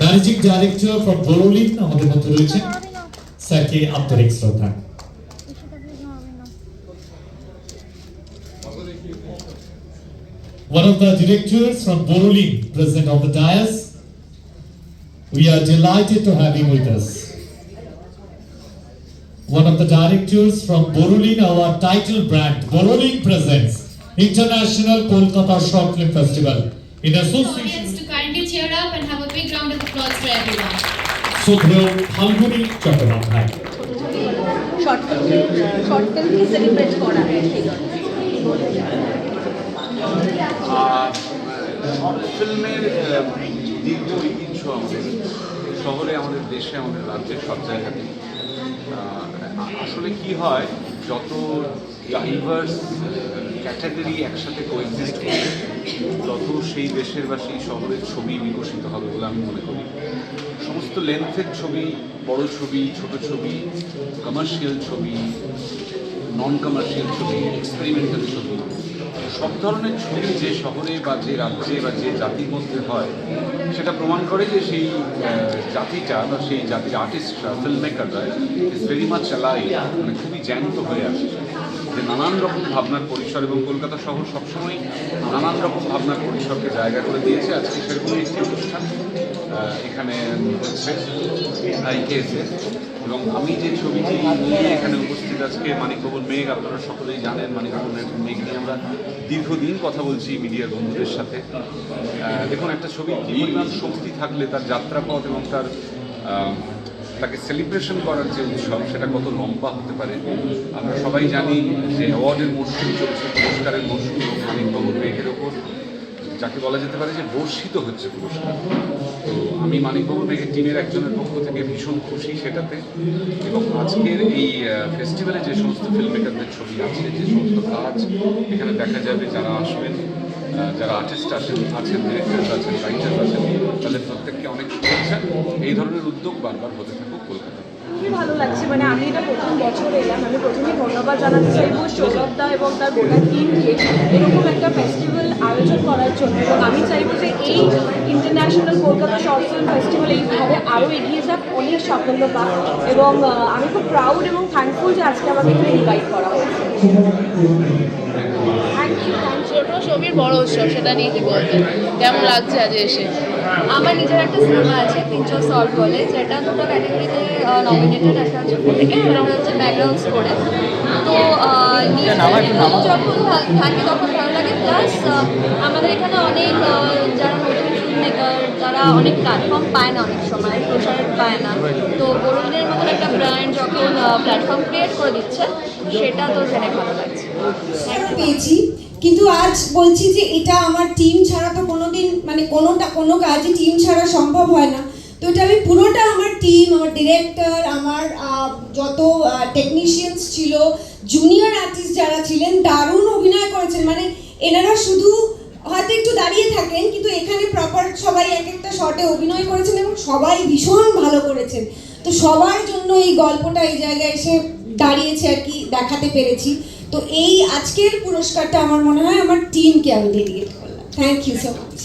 Managing director from Boroline আমাদের মধ্যে রয়েছেন স্যারকে আন্তরিক শ্রদ্ধা One of the directors from Borolin present on the dais. We are delighted to have him with us. One of the directors from Borolin, our title brand, Borolin presents International Kolkata Short Film Festival in association শ্রদ্ধেয় ফাল্গুনী চট্টোপাধ্যায় দীর্ঘ ঐতিহ্য আমাদের শহরে আমাদের দেশে আমাদের রাজ্যে সব জায়গাতে আসলে কি হয়, যত ডাইভার্স ক্যাটাগরি একসাথে কোএক্সিস্ট করবে তত সেই দেশের বা সেই শহরের ছবি বিকশিত হবে বলে আমি মনে করি। সমস্ত লেন্থের ছবি, বড় ছবি, ছোট ছবি কমার্শিয়াল ছবি নন কমার্শিয়াল ছবি এক্সপেরিমেন্টাল ছবি। সব ধরনের ছবি যে শহরে বা যে রাজ্যে বা যে জাতির মধ্যে হয়, সেটা প্রমাণ করে যে সেই জাতিটা বা সেই জাতির আর্টিস্টরা ফিল্ম মেকাররা ইজ ভেরি মাচ অ্যালাইভ মানে খুবই জ্যান্ত হয়ে আসে যে নানান রকম ভাবনার পরিসর এবং কলকাতা শহর সবসময় নানান রকম ভাবনার পরিসরকে জায়গা করে দিয়েছে। আজকে সেরকমই একটি অনুষ্ঠান এখানে হচ্ছে আইকেএসে এবং আমি যে ছবিটি নিয়ে এখানে উপস্থিত আজকে মানিকবাবুর মেঘ, আপনারা সকলেই জানেন মানিকবাবুর মেঘ নিয়ে আমরা দীর্ঘদিন কথা বলছি মিডিয়ার বন্ধুদের সাথে। দেখুন, একটা ছবি কি পরিমাণ শক্তি থাকলে, তার যাত্রাপথ এবং তার তাকে সেলিব্রেশন করার যে উৎসব, সেটা কত লম্বা হতে পারে? আমরা সবাই জানি যে অ্যাওয়ার্ডের মরশুম চলছে, পুরস্কারের মরশুম, এবং মানিকবাবুর মেঘের ওপর যাকে বলা যেতে পারে যে বর্ষিত হচ্ছে পুরস্কার। তো আমি মানিকবাবু মেঘের টিমের একজনের পক্ষ থেকে ভীষণ খুশি সেটাতে। এবং আজকের এই ফেস্টিভ্যালে যে সমস্ত ফিল্ম মেকারদের ছবি আছে, যে সমস্ত কাজ এখানে দেখা যাবে, যারা আসবেন যারা আর্টিস্ট আছেন আছেন ডিরেক্টর আছেন রাইটার আছেন, তাদের প্রত্যেককে অনেক শুভেচ্ছা। এই ধরনের উদ্যোগ বারবার হতে থাকুক কলকাতা লাগছে মানে আমি এটা প্রথম বছর এলাম, আমি প্রথমে ধন্যবাদ জানাতে চাইব সৌরভ দা এবং তার গোটা টিমকে এরকম একটা ফেস্টিভ্যাল আয়োজন করার জন্য। এবং আমি চাইব যে এই international Kolkata short film festival এইভাবে আরও এগিয়ে যাক, অনেক সাফল্য পাক। এবং আমি খুব প্রাউড এবং থ্যাঙ্কফুল যে আজকে আমাকে এখানে ইনভাইট করা হয়েছে। থ্যাংক ইউ থ্যাংক ছোট ছবির বড় উৎসব সেটা নিয়ে কি বলবেন? কেমন লাগছে আজ এসে? আমার নিজের একটা সিনেমা আছে পিকচার সলভ বলে যেটা দুটো ক্যাটাগরিতে নমিনেটেড একটা হচ্ছে থেকে একটা হচ্ছে ব্যাকগ্রাউন্ড স্কোরে তো যখন থাকে তখন ভালো লাগে। প্লাস আমাদের এখানে অনেক যারা নতুন ফিল্ম মেকার যারা অনেক প্ল্যাটফর্ম পায় না অনেক সময় প্রচার পায় না। তো বরুণের মতন একটা ব্র্যান্ড যখন প্ল্যাটফর্ম ক্রিয়েট করে দিচ্ছে সেটা তো জেনে ভালো কিন্তু আজ বলছি যে এটা আমার টিম ছাড়া তো কোনোদিন মানে কোনোটা, কোনো কাজই টিম ছাড়া সম্ভব হয় না। তো এটা আমি পুরোটা আমার টিম আমার ডিরেক্টর আমার যত টেকনিশিয়ানস ছিল জুনিয়র আর্টিস্ট যারা ছিলেন, দারুণ অভিনয় করেছেন। মানে এনারা শুধু হয়তো একটু দাঁড়িয়ে থাকেন, কিন্তু এখানে প্রপার সবাই এক একটা শটে অভিনয় করেছেন এবং সবাই ভীষণ ভালো করেছেন। তো সবার জন্য এই গল্পটা এই জায়গায় এসে দাঁড়িয়েছে আর কি, দেখাতে পেরেছি। তো এই আজকের পুরস্কারটা আমার মনে হয় আমার টিমকে আমি ডেডিকেট করলাম। Thank you so much